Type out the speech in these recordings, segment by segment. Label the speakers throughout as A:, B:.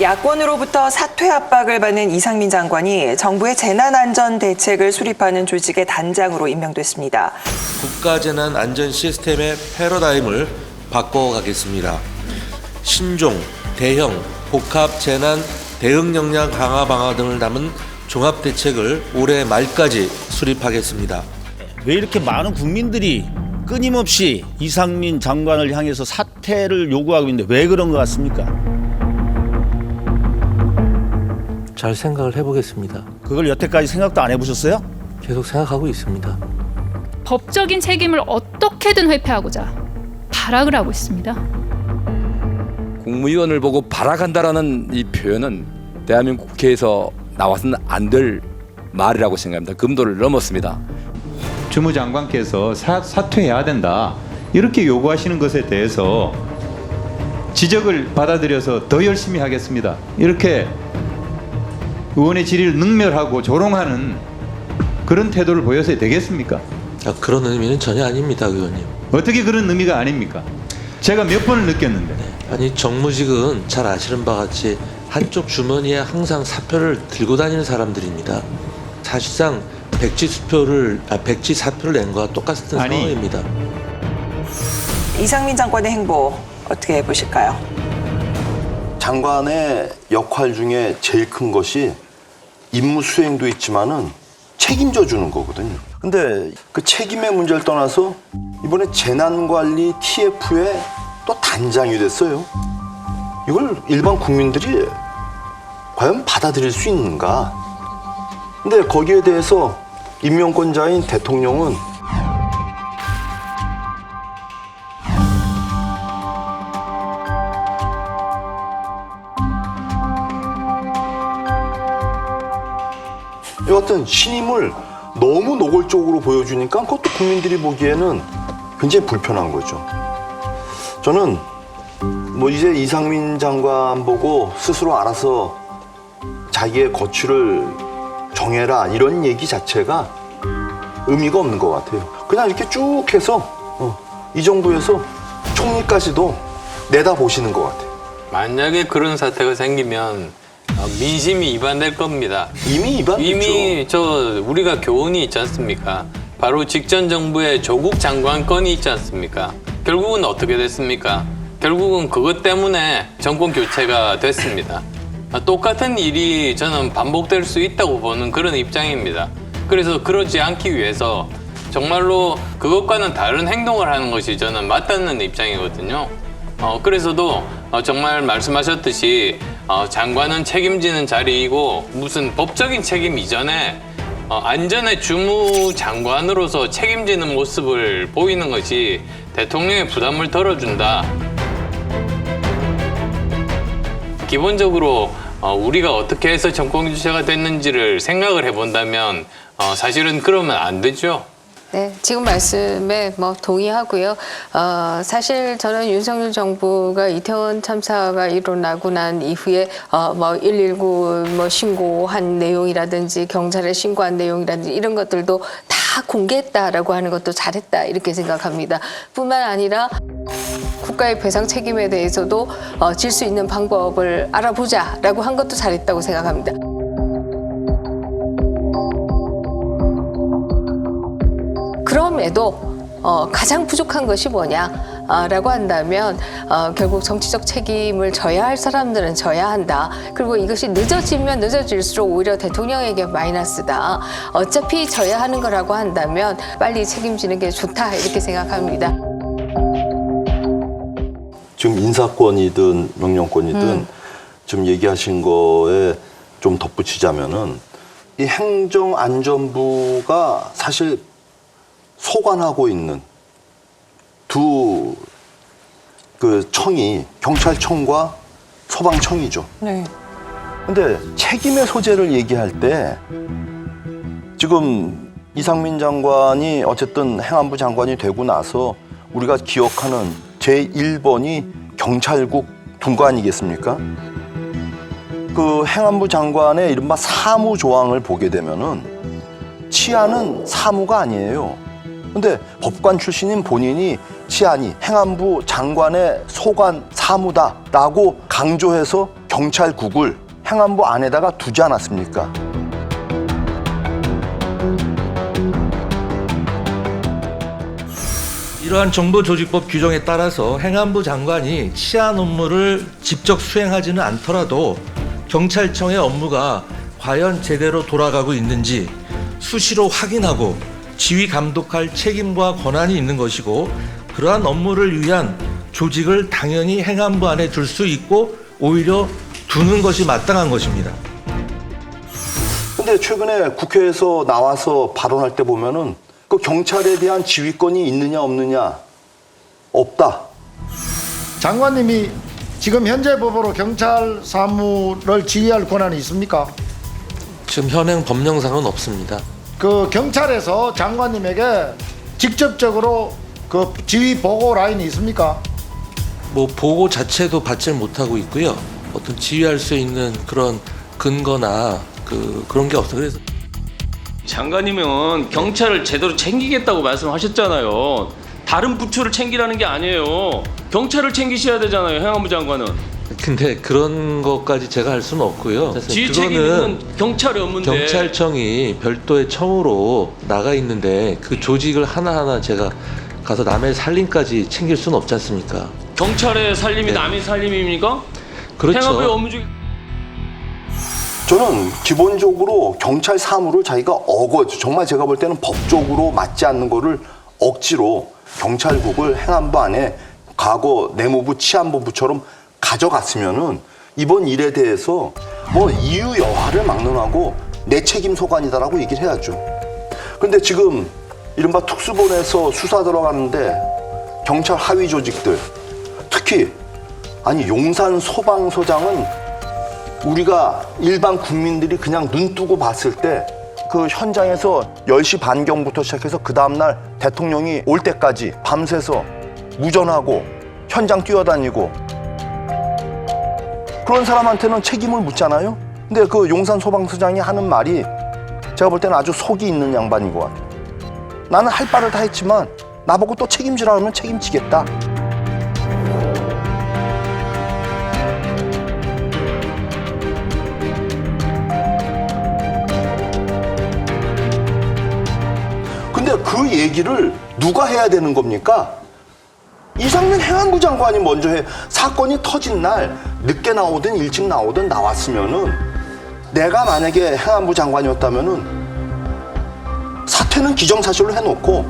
A: 야권으로부터 사퇴 압박을 받는 이상민 장관이 정부의 재난안전 대책을 수립하는 조직의 단장으로 임명됐습니다.
B: 국가재난 안전 시스템의 패러다임을 바꿔가겠습니다. 신종, 대형, 복합 재난 대응 역량 강화 방안 등을 담은 종합 대책을 올해 말까지 수립하겠습니다.
C: 왜 이렇게 많은 국민들이 끊임없이 이상민 장관을 향해서 사퇴를 요구하고 있는데 왜 그런 것 같습니까?
D: 잘 생각을 해보겠습니다.
C: 그걸 여태까지 생각도 안 해보셨어요?
D: 계속 생각하고 있습니다.
E: 법적인 책임을 어떻게든 회피하고자 발악을 하고 있습니다.
F: 국무위원을 보고 발악한다라는 이 표현은 대한민국 국회에서 나와서는 안 될 말이라고 생각합니다. 금도를 넘었습니다.
G: 주무장관께서 사, 사퇴해야 된다 이렇게 요구하시는 것에 대해서 지적을 받아들여서 더 열심히 하겠습니다. 이렇게 의원의 질의를 능멸하고 조롱하는 그런 태도를 보여서 되겠습니까?
D: 아, 그런 의미는 전혀 아닙니다, 의원님.
G: 어떻게 그런 의미가 아닙니까? 제가 몇 번을 느꼈는데
D: 아니 정무직은 잘 아시는 바 같이 한쪽 주머니에 항상 사표를 들고 다니는 사람들입니다. 사실상 백지 수표를 아, 백지 사표를 낸 거와 똑같은
G: 아니.
D: 상황입니다.
A: 이상민 장관의 행보 어떻게 보실까요?
H: 장관의 역할 중에 제일 큰 것이 임무 수행도 있지만은 책임져 주는 거거든요. 근데 그 책임의 문제를 떠나서 이번에 재난관리 TF에 또 단장이 됐어요. 이걸 일반 국민들이 과연 받아들일 수 있는가? 근데 거기에 대해서 임명권자인 대통령은 이 같은 신임을 너무 노골적으로 보여주니까 그것도 국민들이 보기에는 굉장히 불편한 거죠. 저는 뭐 이제 이상민 장관 보고 스스로 알아서 자기의 거취를 정해라 이런 얘기 자체가 의미가 없는 것 같아요. 그냥 이렇게 쭉 해서 어, 이 정부에서 총리까지도 내다 보시는 것 같아요.
I: 만약에 그런 사태가 생기면 어, 민심이 이반될 겁니다.
H: 이미 입안됐죠.
I: 이미 저 우리가 교훈이 있지 않습니까? 바로 직전 정부의 조국 장관 건이 있지 않습니까? 결국은 어떻게 됐습니까? 결국은 그것 때문에 정권 교체가 됐습니다. 아, 똑같은 일이 저는 반복될 수 있다고 보는 그런 입장입니다. 그래서 그러지 않기 위해서 정말로 그것과는 다른 행동을 하는 것이 저는 맞다는 입장이거든요. 어, 그래서도 어, 정말 말씀하셨듯이 어, 장관은 책임지는 자리이고 무슨 법적인 책임 이전에 어, 안전의 주무 장관으로서 책임지는 모습을 보이는 것이 대통령의 부담을 덜어준다. 기본적으로 어, 우리가 어떻게 해서 정권 교체가 됐는지를 생각을 해본다면 어, 사실은 그러면 안 되죠.
J: 네, 지금 말씀에 뭐 동의하고요. 어, 사실 저는 윤석열 정부가 이태원 참사가 일어나고 난 이후에 어, 뭐 119 뭐 신고한 내용이라든지 경찰에 신고한 내용이라든지 이런 것들도 다 공개했다라고 하는 것도 잘했다 이렇게 생각합니다. 뿐만 아니라 국가의 배상 책임에 대해서도 어, 질 수 있는 방법을 알아보자라고 한 것도 잘했다고 생각합니다. 그럼에도 어, 가장 부족한 것이 뭐냐라고 한다면 어, 결국 정치적 책임을 져야 할 사람들은 져야 한다. 그리고 이것이 늦어지면 늦어질수록 오히려 대통령에게 마이너스다. 어차피 져야 하는 거라고 한다면 빨리 책임지는 게 좋다 이렇게 생각합니다.
H: 지금 인사권이든 명령권이든 지금 얘기하신 거에 좀 덧붙이자면은 이 행정안전부가 사실 소관하고 있는 두 그 청이 경찰청과 소방청이죠.
A: 네.
H: 근데 책임의 소재를 얘기할 때 지금 이상민 장관이 어쨌든 행안부 장관이 되고 나서 우리가 기억하는 제1번이 경찰국 분과 아니겠습니까? 그 행안부 장관의 이른바 사무 조항을 보게 되면은 치안은 사무가 아니에요. 근데 법관 출신인 본인이 치안이 행안부 장관의 소관 사무다라고 강조해서 경찰국을 행안부 안에다가 두지 않았습니까?
B: 이러한 정보조직법 규정에 따라서 행안부 장관이 치안 업무를 직접 수행하지는 않더라도 경찰청의 업무가 과연 제대로 돌아가고 있는지 수시로 확인하고 지휘 감독할 책임과 권한이 있는 것이고 그러한 업무를 위한 조직을 당연히 행안부 안에 둘 수 있고 오히려 두는 것이 마땅한 것입니다.
H: 근데 최근에 국회에서 나와서 발언할 때 보면은 그 경찰에 대한 지휘권이 있느냐 없느냐 없다.
K: 장관님이 지금 현재 법으로 경찰 사무를 지휘할 권한이 있습니까?
D: 지금 현행 법령상은 없습니다.
K: 그 경찰에서 장관님에게 직접적으로 그 지휘 보고 라인이 있습니까?
D: 뭐 보고 자체도 받질 못하고 있고요. 어떤 지휘할 수 있는 그런 근거나 그 그런 게 없어. 그래서
L: 장관님은 경찰을 제대로 챙기겠다고 말씀하셨잖아요. 다른 부처를 챙기라는 게 아니에요. 경찰을 챙기셔야 되잖아요, 행안부 장관은.
D: 근데 그런 것까지 제가 할 수는 없고요.
L: 지휘 책임 있는 경찰의 업무인데.
D: 경찰청이 별도의 청으로 나가 있는데 그 조직을 하나하나 제가 가서 남의 살림까지 챙길 수는 없지 않습니까?
L: 경찰의 살림이
D: 네.
L: 남의 살림입니까?
D: 그렇죠.
L: 행안부의 업무 중
H: 저는 기본적으로 경찰 사무를 자기가 억어 정말 제가 볼 때는 법적으로 맞지 않는 거를 억지로 경찰국을 행안부 안에 과거 내무부 치안본부처럼 가져갔으면은 이번 일에 대해서 뭐 이유 여하를 막론하고 내 책임 소관이다라고 얘기를 해야죠. 근데 지금 이른바 특수본에서 수사 들어가는데 경찰 하위 조직들 특히 아니 용산 소방서장은 우리가 일반 국민들이 그냥 눈 뜨고 봤을 때 그 현장에서 10시 반경부터 시작해서 그 다음날 대통령이 올 때까지 밤새서 무전하고 현장 뛰어다니고 그런 사람한테는 책임을 묻잖아요. 근데 그 용산 소방서장이 하는 말이 제가 볼 때는 아주 속이 있는 양반인 것 같아요. 나는 할 바를 다 했지만 나보고 또 책임지라 하면 책임지겠다. 근데 그 얘기를 누가 해야 되는 겁니까? 이상민 행안부 장관이 먼저 해. 사건이 터진 날 늦게 나오든 일찍 나오든 나왔으면은 내가 만약에 행안부 장관이었다면은 사퇴는 기정사실로 해놓고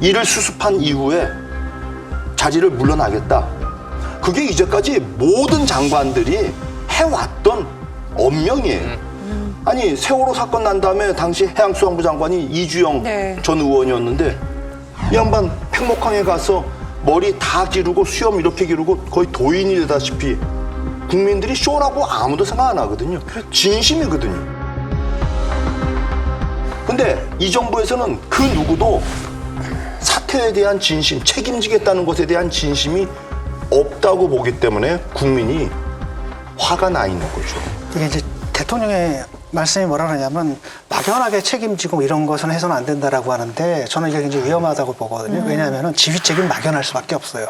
H: 일을 수습한 이후에 자리를 물러나겠다. 그게 이제까지 모든 장관들이 해왔던 엄명이에요. 아니 세월호 사건 난 다음에 당시 해양수산부 장관이 이주영
A: 네.
H: 전 의원이었는데 이 양반 팽목항에 가서 머리 다 기르고 수염 이렇게 기르고 거의 도인이 되다시피 국민들이 쇼라고 아무도 생각 안 하거든요. 진심이거든요. 근데 이 정부에서는 그 누구도 사태에 대한 진심, 책임지겠다는 것에 대한 진심이 없다고 보기 때문에 국민이 화가 나 있는 거죠.
M: 이게 이제 대통령의 말씀이 뭐라 그러냐면 막연하게 책임지고 이런 것은 해서는 안 된다라고 하는데 저는 이게 굉장히 위험하다고 보거든요. 왜냐하면 지휘 책임 막연할 수밖에 없어요.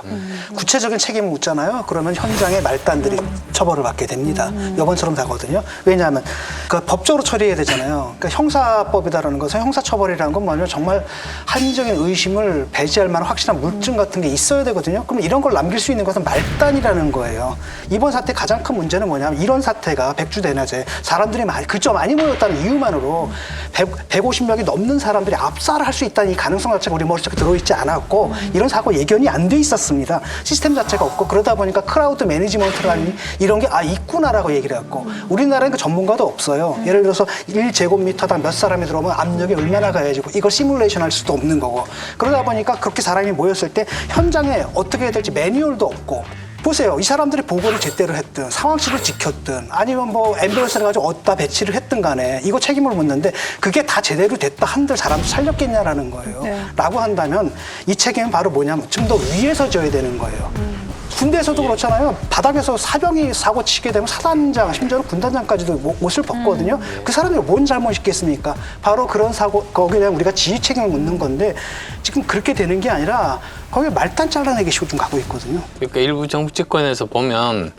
M: 구체적인 책임을 묻잖아요. 그러면 현장의 말단들이 처벌을 받게 됩니다. 이번처럼 다거든요. 왜냐하면 그 법적으로 처리해야 되잖아요. 그러니까 형사법이다라는 것은 형사처벌이라는 건 뭐냐면 정말 합리적인 의심을 배제할 만한 확실한 물증 같은 게 있어야 되거든요. 그럼 이런 걸 남길 수 있는 것은 말단이라는 거예요. 이번 사태 가장 큰 문제는 뭐냐면 이런 사태가 백주대낮에 사람들이 그저 많이 모였다는 이유만으로 100, 150명이 넘는 사람들이 압살을 할 수 있다는 이 가능성 자체가 우리 머릿속에 들어있지 않았고 이런 사고 예견이 안 돼 있었습니다. 시스템 자체가 없고 그러다 보니까 크라우드 매니지먼트라는 이런 게 아 있구나라고 얘기를 해갖고 우리나라는 그 전문가도 없어요. 예를 들어서 1제곱미터당 몇 사람이 들어오면 압력이 얼마나 가해지고 이걸 시뮬레이션 할 수도 없는 거고 그러다 보니까 그렇게 사람이 모였을 때 현장에 어떻게 해야 될지 매뉴얼도 없고 보세요. 이 사람들이 보고를 제대로 했든 상황실을 지켰든 아니면 뭐 앰뷸런스를 가지고 어디다 배치를 했든 간에 이거 책임을 묻는데 그게 다 제대로 됐다 한들 사람 살렸겠냐라는 거예요.
A: 네.
M: 라고 한다면 이 책임은 바로 뭐냐면 좀 더 위에서 져야 되는 거예요. 군대에서도 그렇잖아요. 바닥에서 사병이 사고 치게 되면 사단장, 심지어는 군단장까지도 모- 옷을 벗거든요. 그 사람이 뭔 잘못이 있겠습니까? 바로 그런 사고, 거기에 대한 우리가 지휘 책임을 묻는 건데 지금 그렇게 되는 게 아니라 거기 말단 잘라내기 식으로 좀 가고 있거든요.
I: 그러니까 일부 정치권에서 보면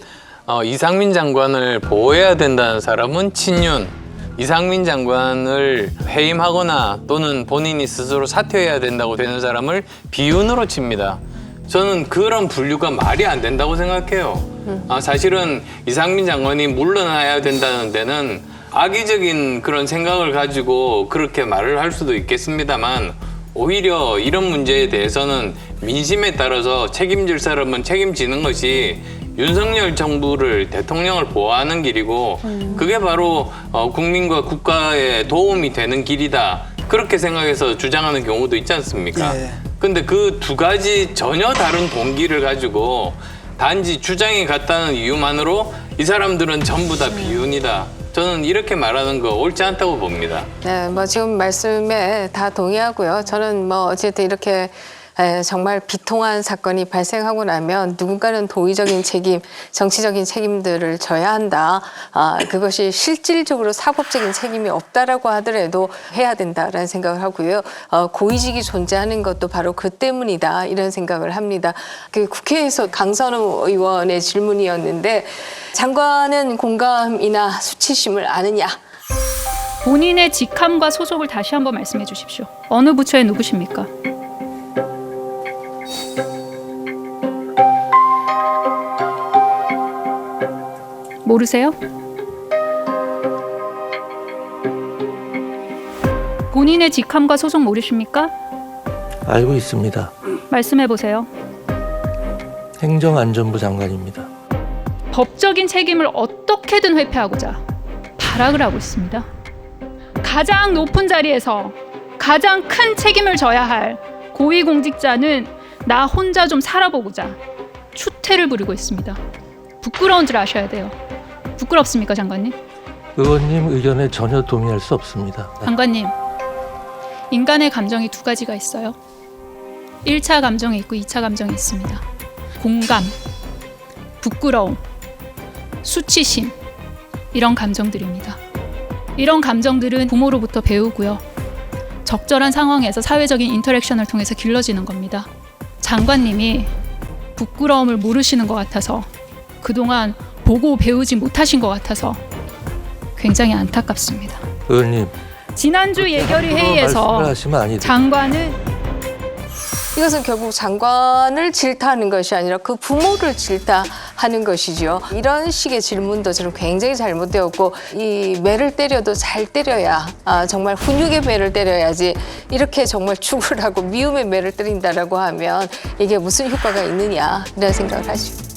I: 어, 이상민 장관을 보호해야 된다는 사람은 친윤, 이상민 장관을 해임하거나 또는 본인이 스스로 사퇴해야 된다고 되는 사람을 비윤으로 칩니다. 저는 그런 분류가 말이 안 된다고 생각해요. 아, 사실은 이상민 장관이 물러나야 된다는 데는 악의적인 그런 생각을 가지고 그렇게 말을 할 수도 있겠습니다만 오히려 이런 문제에 대해서는 민심에 따라서 책임질 사람은 책임지는 것이 윤석열 정부를 대통령을 보호하는 길이고 그게 바로 어, 국민과 국가에 도움이 되는 길이다 그렇게 생각해서 주장하는 경우도 있지 않습니까?
M: 예.
I: 근데 그 두 가지 전혀 다른 동기를 가지고 단지 주장이 같다는 이유만으로 이 사람들은 전부 다 비윤이다. 저는 이렇게 말하는 거 옳지 않다고 봅니다.
J: 네, 뭐 지금 말씀에 다 동의하고요. 저는 뭐 어쨌든 이렇게 에, 정말 비통한 사건이 발생하고 나면 누군가는 도의적인 책임, 정치적인 책임들을 져야 한다. 아, 그것이 실질적으로 사법적인 책임이 없다라고 하더라도 해야 된다라는 생각을 하고요. 어, 고위직이 존재하는 것도 바로 그 때문이다 이런 생각을 합니다. 그 국회에서 강선우 의원의 질문이었는데 장관은 공감이나 수치심을 아느냐?
E: 본인의 직함과 소속을 다시 한번 말씀해 주십시오. 어느 부처에 누구십니까? 모르세요? 본인의 직함과 소속 모르십니까?
B: 알고 있습니다.
E: 말씀해 보세요.
B: 행정안전부 장관입니다.
E: 법적인 책임을 어떻게든 회피하고자 발악을 하고 있습니다. 가장 높은 자리에서 가장 큰 책임을 져야 할 고위공직자는 나 혼자 좀 살아보고자 추태를 부리고 있습니다. 부끄러운 줄 아셔야 돼요. 부끄럽습니까, 장관님?
B: 의원님 의견에 전혀 동의할 수 없습니다.
E: 장관님, 인간의 감정이 두 가지가 있어요. 1차 감정이 있고 2차 감정이 있습니다. 공감, 부끄러움, 수치심, 이런 감정들입니다. 이런 감정들은 부모로부터 배우고요. 적절한 상황에서 사회적인 인터랙션을 통해서 길러지는 겁니다. 장관님이 부끄러움을 모르시는 것 같아서 그동안 보고 배우지 못하신 것 같아서 굉장히 안타깝습니다.
B: 의원님
E: 지난주 예결위 회의에서 장관은
J: 이것은 결국 장관을 질타하는 것이 아니라 그 부모를 질타 하는 것이죠. 이런 식의 질문도 저는 굉장히 잘못되었고 이 매를 때려도 잘 때려야 아, 정말 훈육의 매를 때려야지 이렇게 정말 죽으라고 미움의 매를 때린다라고 하면 이게 무슨 효과가 있느냐 이런 생각을 하죠.